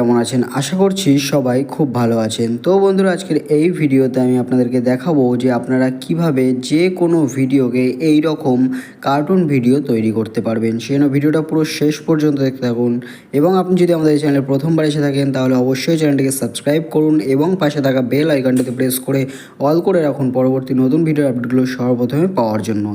কেমন আছেন? আশা করছি সবাই খুব ভালো আছেন। তো বন্ধুরা, আজকের এই ভিডিওতে আমি আপনাদেরকে দেখাবো যে আপনারা কীভাবে যে কোনো ভিডিওকে এই রকম কার্টুন ভিডিও তৈরি করতে পারবেন। সেজন্য ভিডিওটা পুরো শেষ পর্যন্ত দেখতে থাকুন এবং আপনি যদি আমাদের এই চ্যানেলে প্রথমবার এসে থাকেন, তাহলে অবশ্যই চ্যানেলটিকে সাবস্ক্রাইব করুন এবং পাশে থাকা বেল আইকনটিতে প্রেস করে অল করে রাখুন পরবর্তী নতুন ভিডিও আপডেটগুলো সর্বপ্রথমে পাওয়ার জন্য।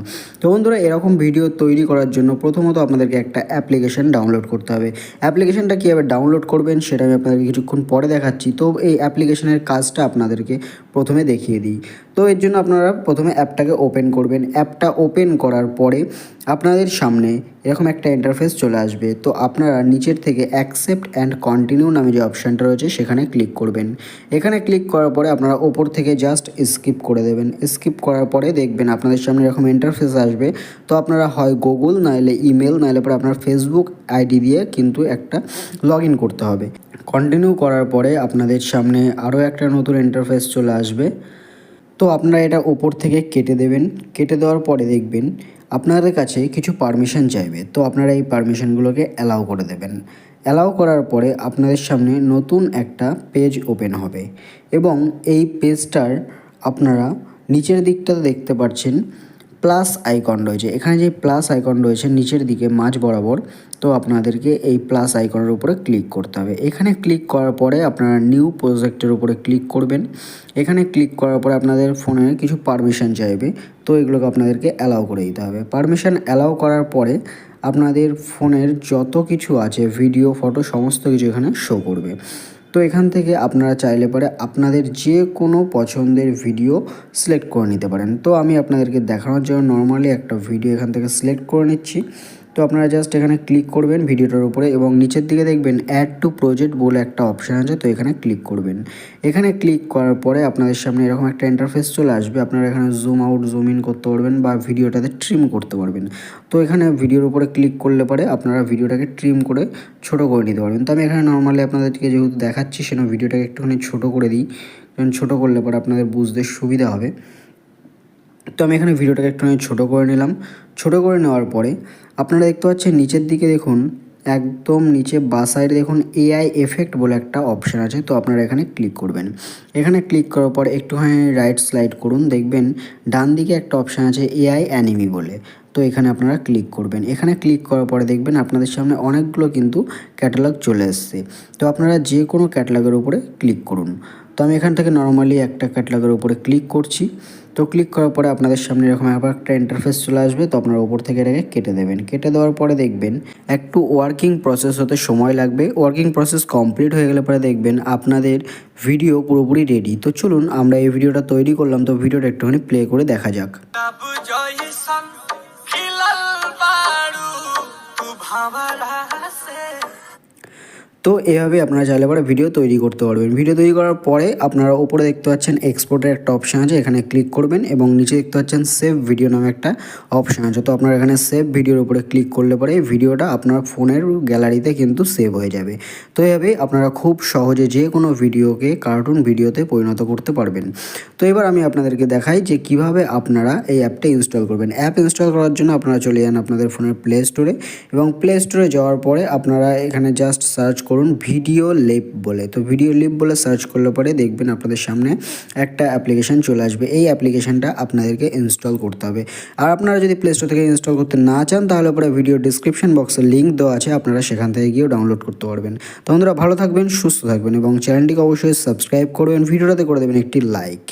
তো বন্ধুরা, এরকম ভিডিও তৈরি করার জন্য প্রথমত আপনাদেরকে একটা অ্যাপ্লিকেশন ডাউনলোড করতে হবে। অ্যাপ্লিকেশনটা কীভাবে ডাউনলোড করবেন সেটা আমি আপনাদেরকে কিছুক্ষণ পরে দেখাচ্ছি। তো এই অ্যাপ্লিকেশনের কাজটা আপনাদেরকে প্রথমে দেখিয়ে দিই। তো এর জন্য আপনারা প্রথমে অ্যাপটাকে ওপেন করবেন। অ্যাপটা ওপেন করার পরে আপনাদের সামনে এরকম একটা ইন্টারফেস চলে আসবে। তো আপনারা নিচের থেকে অ্যাকসেপ্ট অ্যান্ড কন্টিনিউ নামে যে অপশানটা রয়েছে, সেখানে ক্লিক করবেন। এখানে ক্লিক করার পরে আপনারা ওপর থেকে জাস্ট স্কিপ করে দেবেন। স্কিপ করার পরে দেখবেন আপনাদের সামনে এরকম ইন্টারফেস আসবে। তো আপনারা হয় গুগল নাহলে ইমেল নাহলে পরে আপনার ফেসবুক আইডি দিয়ে কিন্তু একটা লগ করতে হবে। কন্টিনিউ করার পরে আপনাদের সামনে আরও একটা নতুন ইন্টারফেস চলে আসবে। তো আপনারা এটা ওপর থেকে কেটে দেবেন। কেটে দেওয়ার পরে দেখবেন আপনাদের কাছে কিছু পারমিশন চাইবে, তো আপনারা এই পারমিশনগুলোকে অ্যালাউ করে দেবেন। অ্যালাউ করার পরে আপনাদের সামনে নতুন একটা পেজ ওপেন হবে এবং এই পেজটার আপনারা নিচের দিকটা দেখতে পাচ্ছেন প্লাস আইকন রয়েছে। এখানে যে প্লাস আইকন রয়েছে নিচের দিকে মাঝ বরাবর, তো আপনাদেরকে এই প্লাস আইকনের উপরে ক্লিক করতে হবে। এখানে ক্লিক করার পরে আপনারা নিউ প্রজেক্টের উপরে ক্লিক করবেন। এখানে ক্লিক করার পরে আপনাদের ফোনে কিছু পারমিশন চাইবে, তো এগুলোকে আপনাদেরকে অ্যালাউ করে দিতে হবে। পারমিশন অ্যালাউ করার পরে আপনাদের ফোনের যত কিছু আছে ভিডিও ফটো সমস্ত কিছু এখানে শো করবে। তো এখান থেকে আপনারা চাইলে পরে আপনাদের যে কোনো পছন্দের ভিডিও সিলেক্ট করে নিতে পারেন। তো আমি আপনাদেরকে দেখানোর জন্য নর্মালি একটা ভিডিও এখান থেকে সিলেক্ট করে নিচ্ছি। তো আপনারা জাস্ট এখানে ক্লিক করবেন ভিডিওটার উপরে এবং নিচের দিকে দেখবেন অ্যাড টু প্রজেক্ট বলে একটা অপশান আছে, তো এখানে ক্লিক করবেন। এখানে ক্লিক করার পরে আপনাদের সামনে এরকম একটা ইন্টারফেস চলে আসবে, আপনারা এখানে জুম আউট জুম ইন করতে পারবেন বা ভিডিওটাতে ট্রিম করতে পারবেন। তো এখানে ভিডিওর উপরে ক্লিক করলে পরে আপনারা ভিডিওটাকে ট্রিম করে ছোট করে নিতে পারবেন। তো আমি এখানে নর্মালি আপনাদেরকে যেহেতু দেখাচ্ছি সেটা ভিডিওটাকে একটুখানি ছোট করে দিই। কারণ ছোটো করলে পরে আপনাদের বুঝতে সুবিধা হবে। তো আমি এখানে ভিডিওটাকে একটুখানি ছোটো করে নিলাম। ছোটো করে নেওয়ার পরে আপনারা দেখতে পাচ্ছেন নিচের দিকে দেখুন, একদম নিচে বা সাইডে দেখুন এআই এফেক্ট বলে একটা অপশান আছে। তো আপনারা এখানে ক্লিক করবেন। এখানে ক্লিক করার পর একটুখানি রাইট স্লাইড করুন। দেখবেন ডান দিকে একটা অপশান আছে এআই অ্যানিমি বলে। তো এখানে আপনারা ক্লিক করবেন। এখানে ক্লিক করার পরে দেখবেন আপনাদের সামনে অনেকগুলো কিন্তু ক্যাটালগ চলে এসছে। তো আপনারা যে কোনো ক্যাটালগের উপরে ক্লিক করুন। তো আমি এখান থেকে নর্মালি একটা ক্যাটলগের উপরে ক্লিক করছি। তো ক্লিক করার পরে আপনাদের সামনে এরকম আবার একটা ইন্টারফেস চলে আসবে। তো আপনারা ওপর থেকে এটাকে কেটে দেবেন। কেটে দেওয়ার পরে দেখবেন একটু ওয়ার্কিং প্রসেস হতে সময় লাগবে। ওয়ার্কিং প্রসেস কমপ্লিট হয়ে গেলে পরে দেখবেন আপনাদের ভিডিও পুরোপুরি রেডি তো চলুন আমরা এই ভিডিওটা তৈরি করলাম। তো ভিডিওটা একটুখানি প্লে করে দেখা যাক। তো এভাবে আপনারা চাইলে পরে ভিডিও তৈরি করতে পারবেন। ভিডিও তৈরি করার পরে আপনারা উপরে দেখতে পাচ্ছেন এক্সপোর্টের একটা অপশান আছে, এখানে ক্লিক করবেন এবং নিচে দেখতে পাচ্ছেন সেভ ভিডিও নামে একটা অপশান আছে। তো আপনারা এখানে সেভ ভিডিওর উপরে ক্লিক করলে পরে ভিডিওটা আপনার ফোনের গ্যালারিতে কিন্তু সেভ হয়ে যাবে। তো এভাবে আপনারা খুব সহজে যে কোনো ভিডিওকে কার্টুন ভিডিওতে পরিণত করতে পারবেন। তো এবার আমি আপনাদেরকে দেখাই যে কীভাবে আপনারা এই অ্যাপটা ইনস্টল করবেন। অ্যাপ ইনস্টল করার জন্য আপনারা চলে যান আপনাদের ফোনের প্লে স্টোরে এবং প্লে স্টোরে যাওয়ার পরে আপনারা এখানে জাস্ট সার্চ করুন ভিডিও লিপ বলে। তো ভিডিও লিপ বলে সার্চ করলে পরে দেখবেন আপনাদের সামনে একটা অ্যাপ্লিকেশন চলে আসবে। এই অ্যাপ্লিকেশনটা আপনাদেরকে ইনস্টল করতে হবে। আর আপনারা যদি প্লে স্টোর থেকে ইনস্টল করতে না চান, তাহলে পরে ভিডিও ডিসক্রিপশন বক্সে লিঙ্ক দেওয়া আছে, আপনারা সেখান থেকে গিয়েও ডাউনলোড করতে পারবেন। তো বন্ধুরা, ভালো থাকবেন, সুস্থ থাকবেন এবং চ্যানেলটিকে অবশ্যই সাবস্ক্রাইব করবেন। ভিডিওটাতে করে দেবেন একটি লাইক